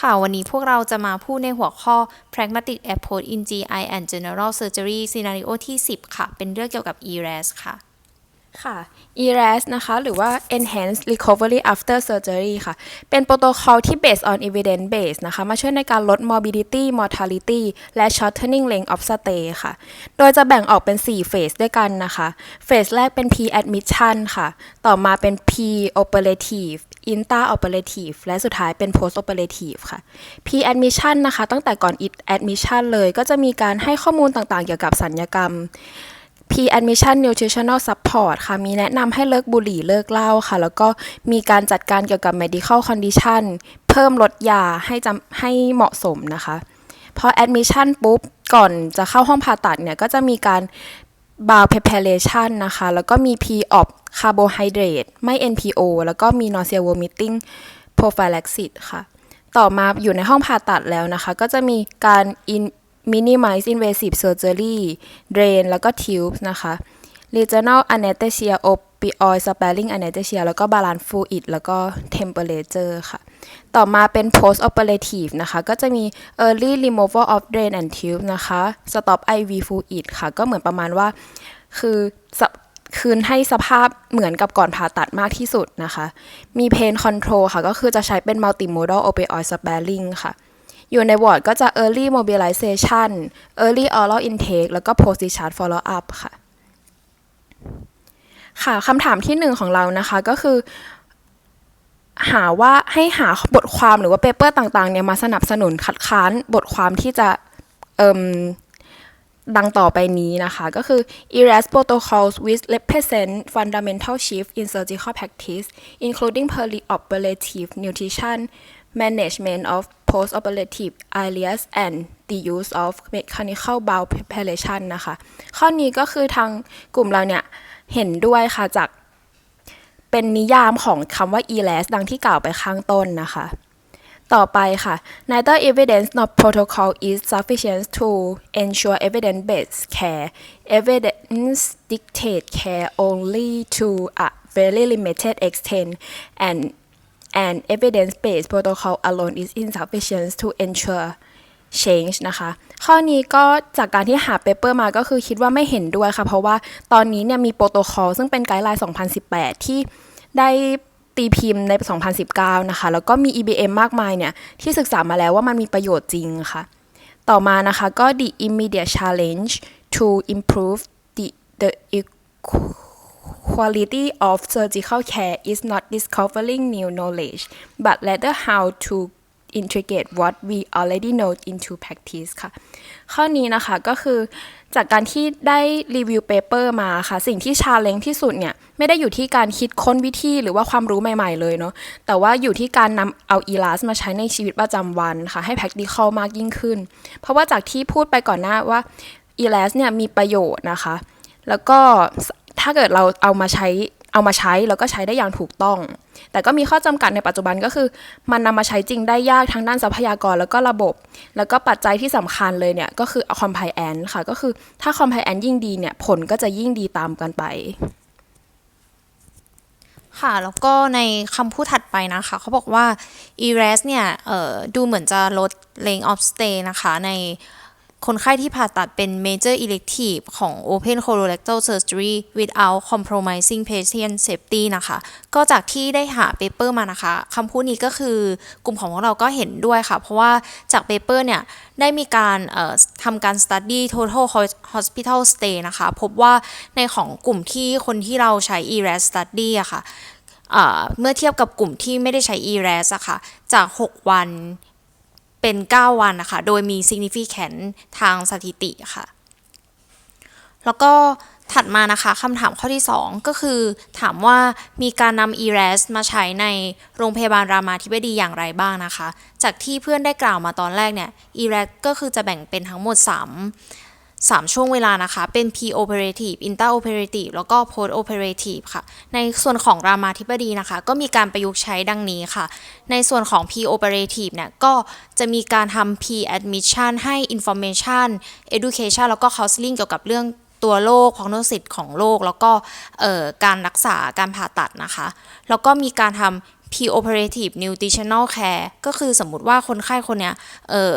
ค่ะ วันนี้พวกเราจะมาพูดในหัวข้อ pragmatic approach in GI and general surgery scenario ที่ 10 ค่ะ เป็นเรื่องเกี่ยวกับ ERAS ค่ะ ค่ะ ERAS นะคะ หรือว่า Enhanced Recovery After Surgery ค่ะ เป็นโปรโตคอลที่ based on evidence base นะคะ มาช่วยในการลด morbidity mortality และ shortening length of stay ค่ะ โดยจะแบ่งออกเป็น 4 เฟสด้วยกันนะคะ เฟสแรกเป็น pre admission ค่ะ ต่อมาเป็น pre operative intra operative และสุดท้ายเป็น post operative ค่ะ pre admission นะคะ ตั้งแต่ก่อน admission เลย ก็จะมีการให้ข้อมูลต่างๆ เกี่ยวกับสัญญกรรม Pre-admission nutritional support ค่ะ มีแนะนำให้เลิกบุหรี่เลิกเหล้าค่ะ แล้วก็มีการจัดการเกี่ยวกับ medical condition เพิ่มลดยาให้จำให้เหมาะสมนะคะพอ admission ปุ๊บ ก่อนจะเข้าห้องผ่าตัดเนี่ย ก็จะมีการ bowel preparation นะคะ แล้วก็มี P-op carbohydrate ไม่ NPO แล้วก็มี nausea vomiting prophylaxis ค่ะ ต่อมาอยู่ในห้องผ่าตัดแล้วนะคะ ก็จะมีการ in minimize invasive surgery drain แล้วก็ tubes นะคะ regional anesthesia opioid sparing anesthesia แล้วก็ balance fluid แล้วก็ temperature ค่ะ ต่อมาเป็น post operative นะคะ ก็จะมี early removal of drain and tube นะคะ stop IV fluid ค่ะ ก็เหมือนประมาณว่าคือคืนให้สภาพเหมือนกับก่อนผ่าตัดมากที่สุดนะคะ มี pain control ค่ะ ก็คือจะใช้เป็น multimodal opioid sparing ค่ะ อยู่ในวอร์ดก็จะ early mobilization early oral intake แล้วก็ post discharge follow up ค่ะ ค่ะคำถามที่หนึ่งของเรานะคะก็คือ หาว่าให้หาบทความหรือว่าเปเปอร์ต่างๆเนี่ยมาสนับสนุนคัดค้านบทความที่จะเอ่มดังต่อไปนี้นะคะ ก็คือ ERAS protocols which represent fundamental shift in surgical practice including perioperative nutrition management of post-operative areas and the use of mechanical bowel preparation นะคะ ข้อนี้ก็คือทางกลุ่มเราเนี่ย เห็นด้วยค่ะจากเป็นนิยามของคำว่า ELAS ดังที่กล่าวไปข้างต้นนะคะ ต่อไปค่ะ neither evidence nor protocol is sufficient to ensure evidence-based care evidence dictate care only to a very limited extent and and evidence-based protocol alone is insufficient to ensure change นะคะ ข้อนี้ก็จากการที่หาเปเปอร์มาก็คือคิดว่าไม่เห็นด้วยค่ะ เพราะว่าตอนนี้เนี่ยมีโปรโตคอลซึ่งเป็นไกด์ไลน์ 2018 ที่ได้ตีพิมพ์ใน 2019 นะคะ แล้วก็มี EBM มากมายเนี่ย ที่ศึกษามาแล้วว่ามันมีประโยชน์จริงค่ะ ต่อมานะคะก็ the immediate challenge to improve the the quality of surgical care is not discovering new knowledge but rather how to integrate what we already know into practice ค่ะ ข้อนี้นะคะก็คือจากการที่ได้รีวิวเปเปอร์มาค่ะ สิ่งที่ชาเลนจ์ที่สุดเนี่ย ไม่ได้อยู่ที่การคิดค้นวิธีหรือว่าความรู้ใหม่ๆเลยเนาะแต่ว่าอยู่ที่การนำเอา ELAS มาใช้ในชีวิตประจำวันค่ะ ให้ practical มากยิ่งขึ้น เพราะว่าจากที่พูดไปก่อนหน้าว่า ELAS เนี่ยมีประโยชน์นะคะ แล้วก็ ถ้าเกิดเราเอามาใช้เอามาใช้แล้วก็ใช้ได้อย่างถูกต้อง แต่ก็มีข้อจำกัดในปัจจุบันก็คือ มันนำมาใช้จริงได้ยากทั้งด้านทรัพยากรแล้วก็ระบบ แล้วก็ปัจจัยที่สำคัญเลยเนี่ยก็คือ compliance ค่ะ ก็คือถ้า compliance ยิ่งดีเนี่ยผลก็จะยิ่งดีตามกันไป ค่ะ แล้วก็ในคำพูดถัดไปนะคะ เขาบอกว่า ERAS เนี่ยเอ่อดูเหมือนจะลด length of stay นะคะใน คนไข้ที่ผ่าตัดเป็น major elective ของ open colorectal surgery without compromising patient safety นะคะ ก็จากที่ได้หาเปเปอร์มานะคะคำพูดนี้ก็คือกลุ่มของพวกเราก็เห็นด้วยค่ะ เพราะว่าจากเปเปอร์เนี่ย ได้มีการทำการ study total hospital stay นะคะ พบว่าในของกลุ่มที่คนที่เราใช้ ERAS study อะค่ะเมื่อเทียบกับกลุ่มที่ไม่ได้ใช้ ERAS อะค่ะ จาก 6 วัน เป็น 9 วันนะคะ โดยมี significant ทางสถิติค่ะ แล้วก็ถัดมานะคะคำถามข้อที่ 2 ก็คือถามว่ามีการนำ ERAS มาใช้ในโรงพยาบาลรามาธิบดีอย่างไรบ้างนะคะ จากที่เพื่อนได้กล่าวมาตอนแรกเนี่ย ERAS ก็คือจะแบ่งเป็นทั้งหมด 3 3 ช่วงเวลานะคะ เป็น pre-operative inter-operative แล้วก็ post-operative ค่ะ ในส่วนของรามาธิบดีนะคะ ก็มีการประยุกต์ใช้ดังนี้ค่ะ ในส่วนของ pre-operative เนี่ย ก็จะมีการทำ pre-admission ให้ information education แล้วก็ counseling เกี่ยวกับเรื่องตัวโรค prognosis ของโรคแล้วก็การรักษาการผ่าตัดนะคะ แล้วก็มีการทำ pre-operative nutritional care ก็คือสมมุติว่าคนไข้คนเนี้ยเออ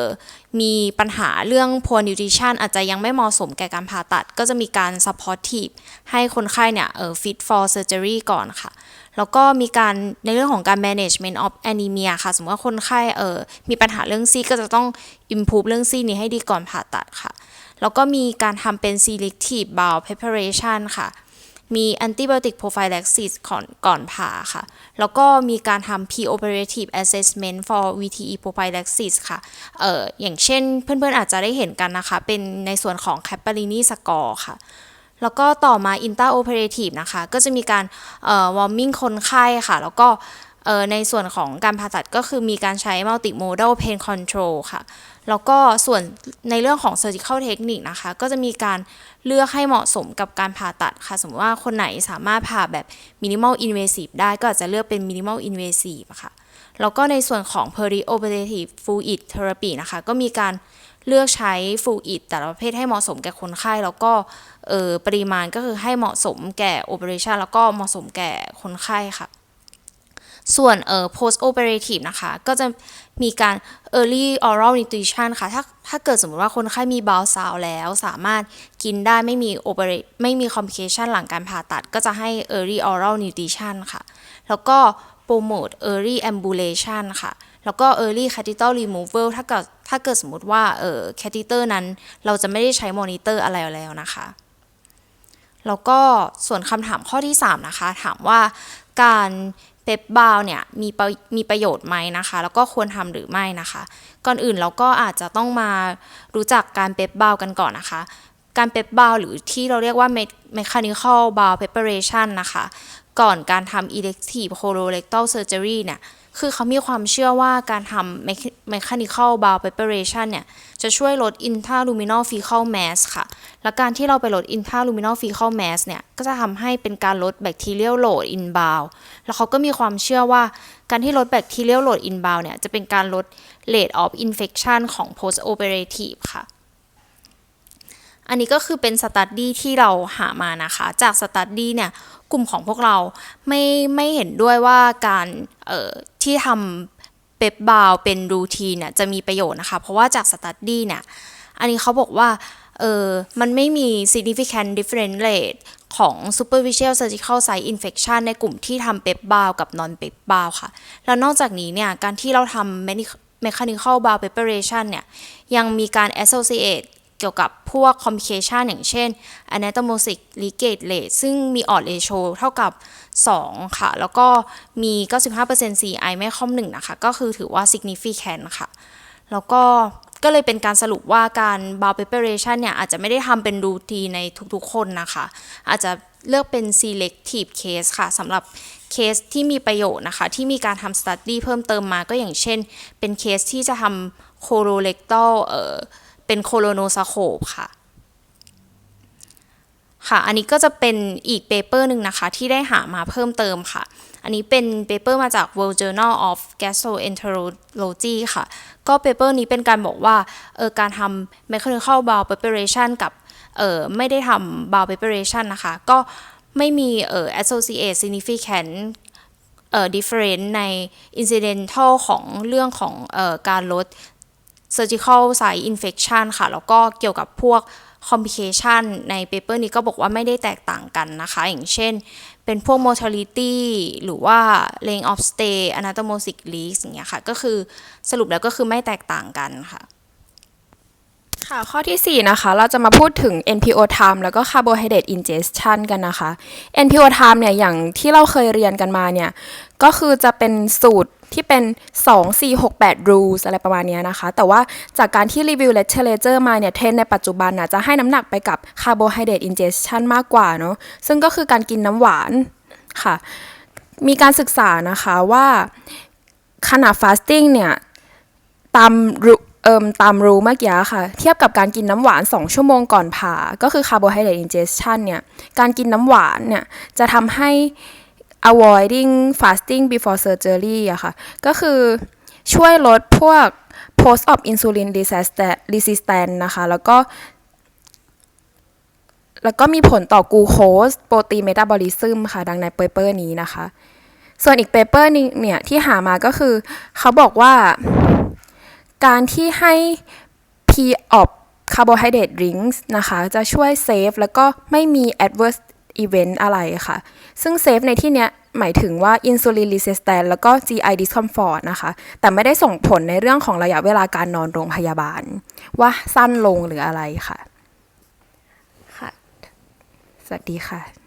มีปัญหาเรื่อง poor nutrition อาจจะยังไม่เหมาะสมแก่การผ่าตัด ก็จะมีการ supportive ให้คนไข้เนี่ยเออ fit for surgery ก่อนค่ะ แล้วก็มีการในเรื่องของการ management of anemia ค่ะ สมมติว่าคนไข้เออมีปัญหาเรื่องซีก็จะต้อง improve เรื่องซีนี้ให้ดีก่อนผ่าตัดค่ะ แล้วก็มีการทำเป็น selective bowel preparation ค่ะ มี antibiotic prophylaxis ก่อนก่อนผ่าค่ะ แล้วก็มีการทำ pre-operative assessment for VTE prophylaxis ค่ะ เอ่อ อย่างเช่นเพื่อนๆอาจจะได้เห็นกันนะคะ เป็นในส่วนของ Caprini score ค่ะ แล้วก็ต่อมา intraoperative นะคะ ก็จะมีการเอ่อ warming คนไข้ค่ะ แล้วก็ ในส่วนของการผ่าตัดก็คือมีการใช้ multimodal pain control ค่ะ แล้วก็ส่วนในเรื่องของ surgical technique นะคะ ก็จะมีการเลือกให้เหมาะสมกับการผ่าตัดค่ะ สมมติว่าคนไหนสามารถผ่าแบบ minimal invasive ได้ก็อาจจะเลือกเป็น minimal invasive ค่ะ แล้วก็ในส่วนของ perioperative fluid therapy นะคะ ก็มีการเลือกใช้ fluid แต่ละประเภทให้เหมาะสมแก่คนไข้ แล้วก็ปริมาณก็คือให้เหมาะสมแก่ operation แล้วก็เหมาะสมแก่คนไข้ค่ะ ส่วนเอ่อ post operative นะคะ ก็จะมีการ early oral nutrition ค่ะ ถ้าถ้าเกิดสมมติว่าคนไข้มีบาวซาวแล้ว สามารถกินได้ไม่มี operate ไม่มี complication หลังการผ่าตัด ก็จะให้ early oral nutrition ค่ะ แล้วก็ promote early ambulation ค่ะ แล้วก็ early catheter removal ถ้าเกิดถ้าเกิดสมมติว่าเอ่อ catheter นั้น เราจะไม่ได้ใช้มอนิเตอร์อะไรแล้วนะคะแล้วก็ส่วนคำถามข้อที่ 3 นะคะ ถามว่าการ ปปบาวเนี่ยมีปมีประโยชน์ไหมนะคะ แล้วก็ควรทำหรือไม่นะคะ ก่อนอื่นเราก็อาจจะต้องมารู้จักการเปปบาวกันก่อนนะคะ การเปปบาวหรือที่เราเรียกว่า mechanical bowel preparation นะคะ ก่อนการทำ elective colorectal surgery เนี่ย คือเขามีความเชื่อว่าการทำ mechanical bowel preparation เนี่ย จะช่วยลด intraluminal fecal mass ค่ะ และการที่เราไปลด intraluminal fecal mass เนี่ย ก็จะทำให้เป็นการลด bacterial load inbound แล้วเขาก็มีความเชื่อว่าการที่ลด bacterial load inbound เนี่ย จะเป็นการลด rate of infection ของ post operative ค่ะ อันนี้ก็คือเป็นสตัดดี้ที่เราหามานะคะ จากสตัดดี้เนี่ยกลุ่มของพวกเราไม่ไม่เห็นด้วยว่าการเอ่อที่ทำเปปบาวเป็นรูทีนเนี่ยจะมีประโยชน์นะคะ เพราะว่าจากสตัดดี้เนี่ยอันนี้เขาบอกว่าเออมันไม่มี significant difference rate ของ superficial surgical site infection ในกลุ่มที่ทำเปปบาวกับ non เปปบาวค่ะ แล้วนอกจากนี้เนี่ย การที่เราทำ mechanical bowel preparation เนี่ย ยังมีการ associate เกี่ยวกับพวก complication อย่างเช่น anatomosis leakage rate ซึ่งมี odd ratio เท่ากับ 2 ค่ะ แล้วก็มี 95% CI ไม่ค่อม1นะคะ ก็คือถือว่า significant ค่ะ แล้วก็ก็เลยเป็นการสรุปว่าการ bowel preparation เนี่ย อาจจะไม่ได้ทำเป็นรูทีในทุกๆคนนะคะ อาจจะเลือกเป็น selective case ค่ะสำหรับเคสที่มีประโยชน์นะคะ ที่มีการทำ study เพิ่มเติมมาก็อย่างเช่น เป็นเคสที่จะทำ colorectal เอ่อ เป็นโคโลโนสโคปค่ะ ค่ะ อันนี้ก็จะเป็นอีกเปเปอร์หนึ่งนะคะ ที่ได้หามาเพิ่มเติมค่ะ อันนี้เป็นเปเปอร์มาจาก World Journal of Gastroenterology ค่ะ ก็เปเปอร์นี้เป็นการบอกว่าเออการทำ mechanical bowel preparation กับเออไม่ได้ทำ bowel preparation นะคะ ก็ไม่มีเออ associate significant เอ่อ difference ใน incidental ของเรื่องของเอ่อการลด surgical site infection ค่ะ แล้วก็เกี่ยวกับพวก complication ในเปเปอร์นี้ก็บอกว่าไม่ได้แตกต่างกันนะคะ อย่างเช่น เป็นพวก mortality หรือว่า length of stay anatomic risk อย่างเงี้ยค่ะ ก็คือสรุปแล้วก็คือไม่แตกต่างกันค่ะ ค่ะข้อที่ 4 นะคะ เราจะมาพูดถึง NPO time แล้วก็ carbohydrate ingestion กันนะคะ NPO time เนี่ย อย่างที่เราเคยเรียนกันมาเนี่ย ก็คือจะเป็นสูตรที่เป็น 2 4 6 8 rules อะไรประมาณนี้นะคะ แต่ว่าจากการที่รีวิว literature มาเนี่ย เทรนในปัจจุบันน่ะจะให้น้ำหนักไปกับ carbohydrate ingestion มากกว่าเนาะ ซึ่งก็คือการกินน้ำหวานค่ะ มีการศึกษานะคะว่าขณะ fasting เนี่ยตาม อิมตามรู้เมื่อกี้ค่ะ เทียบกับการกินน้ำหวาน 2 ชั่วโมงก่อนผ่า ก็คือ carbohydrate ingestion เนี่ย การกินน้ำหวานเนี่ย จะทำให้ avoiding fasting before surgery อะค่ะ ก็คือช่วยลดพวก post op insulin resistant resistant นะคะ แล้วก็ แล้วก็มีผลต่อกูโคสโปรตีนเมตาบอลิซึมค่ะ ดังในเปเปอร์นี้นะคะ ส่วนอีกเปเปอร์นึงเนี่ย ที่หามาก็คือ เขาบอกว่า การที่ให้ p of carbohydrate drinks นะคะ จะช่วยเซฟแล้วก็ไม่มี adverse event อะไรค่ะ ซึ่งเซฟในที่เนี้ยหมายถึงว่า insulin resistance แล้วก็ GI discomfort นะคะ แต่ไม่ได้ส่งผลในเรื่องของระยะเวลาการนอนโรงพยาบาล ว่าสั้นลงหรืออะไรค่ะ ค่ะ สวัสดีค่ะ